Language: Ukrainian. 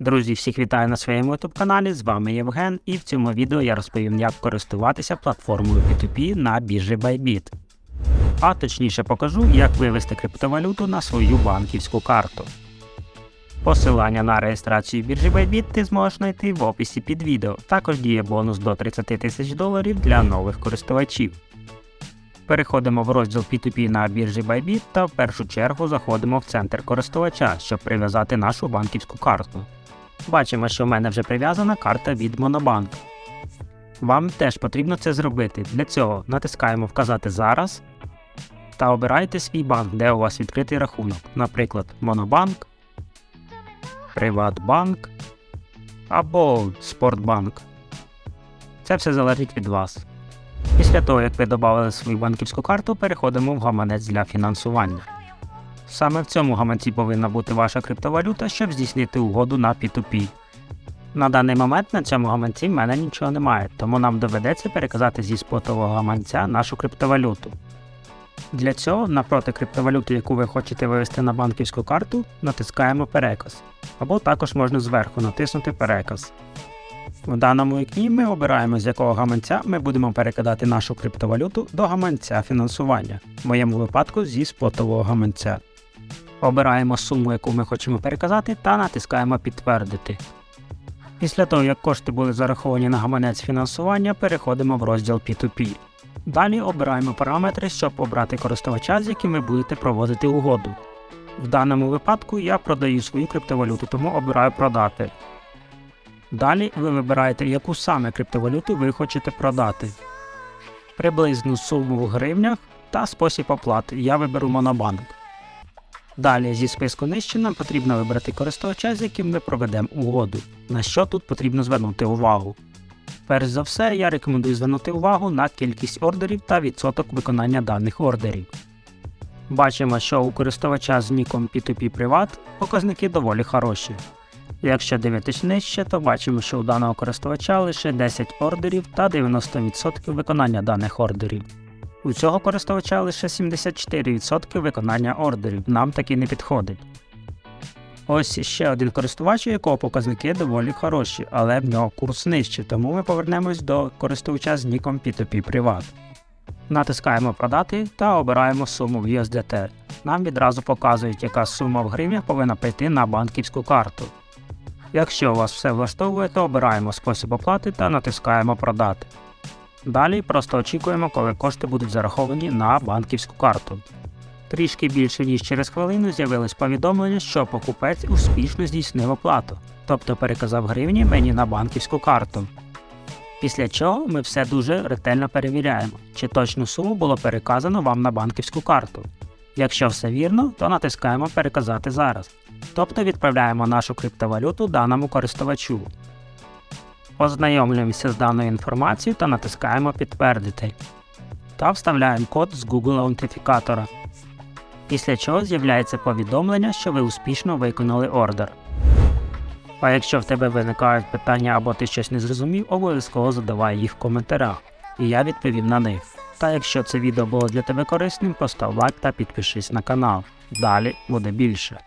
Друзі, всіх вітаю на своєму youtube каналі. З вами Євген, і в цьому відео я розповім, як користуватися платформою P2P на біржі Bybit. А точніше покажу, як вивести криптовалюту на свою банківську карту. Посилання на реєстрацію біржі Bybit ти зможеш знайти в описі під відео. Також діє бонус до 30 тисяч доларів для нових користувачів. Переходимо в розділ P2P на біржі Bybit та в першу чергу заходимо в центр користувача, щоб прив'язати нашу банківську карту. Бачимо, що в мене вже прив'язана карта від Monobank. Вам теж потрібно це зробити. Для цього натискаємо Вказати зараз та обирайте свій банк, де у вас відкритий рахунок, наприклад, Monobank, Приватбанк або Спортбанк. Це все залежить від вас. Після того, як ви додали свою банківську карту, переходимо в гаманець для фінансування. Саме в цьому гаманці повинна бути ваша криптовалюта, щоб здійснити угоду на P2P. На даний момент на цьому гаманці в мене нічого немає, тому нам доведеться переказати зі спотового гаманця нашу криптовалюту. Для цього напроти криптовалюти, яку ви хочете вивести на банківську карту, натискаємо Переказ. Або також можна зверху натиснути Переказ. В даному вікні ми обираємо, з якого гаманця ми будемо перекидати нашу криптовалюту до гаманця фінансування, в моєму випадку зі спотового гаманця. Обираємо суму, яку ми хочемо переказати, та натискаємо Підтвердити. Після того, як кошти були зараховані на гаманець фінансування, переходимо в розділ P2P. Далі обираємо параметри, щоб обрати користувача, з яким ви будете проводити угоду. В даному випадку я продаю свою криптовалюту, тому обираю продати. Далі ви вибираєте, яку саме криптовалюту ви хочете продати. Приблизну суму в гривнях та спосіб оплати. Я виберу Монобанк. Далі зі списку нижче нам потрібно вибрати користувача, з яким ми проведемо угоду. На що тут потрібно звернути увагу. Перш за все, я рекомендую звернути увагу на кількість ордерів та відсоток виконання даних ордерів. Бачимо, що у користувача з ніком P2P Privat показники доволі хороші. Якщо дивитись нижче, то бачимо, що у даного користувача лише 10 ордерів та 90% виконання даних ордерів. У цього користувача лише 74% виконання ордерів, нам таки не підходить. Ось ще один користувач, у якого показники доволі хороші, але в нього курс нижчий, тому ми повернемось до користувача з ніком P2P Privat. Натискаємо Продати та обираємо суму в USDT. Нам відразу показують, яка сума в гривнях повинна прийти на банківську карту. Якщо у вас все влаштовує, то обираємо спосіб оплати та натискаємо Продати. Далі просто очікуємо, коли кошти будуть зараховані на банківську карту. Трішки більше ніж через хвилину з'явилось повідомлення, що покупець успішно здійснив оплату, тобто переказав гривні мені на банківську карту. Після чого ми все дуже ретельно перевіряємо, чи точну суму було переказано вам на банківську карту. Якщо все вірно, то натискаємо Переказати зараз, тобто відправляємо нашу криптовалюту даному користувачу. Ознайомлюємося з даною інформацією та натискаємо Підтвердити та вставляємо код з Google аутентифікатора. Після чого з'являється повідомлення, що ви успішно виконали ордер. А якщо в тебе виникають питання або ти щось не зрозумів, обов'язково задавай їх в коментарях, і я відповім на них. Та якщо це відео було для тебе корисним, постав лайк та підпишись на канал. Далі буде більше.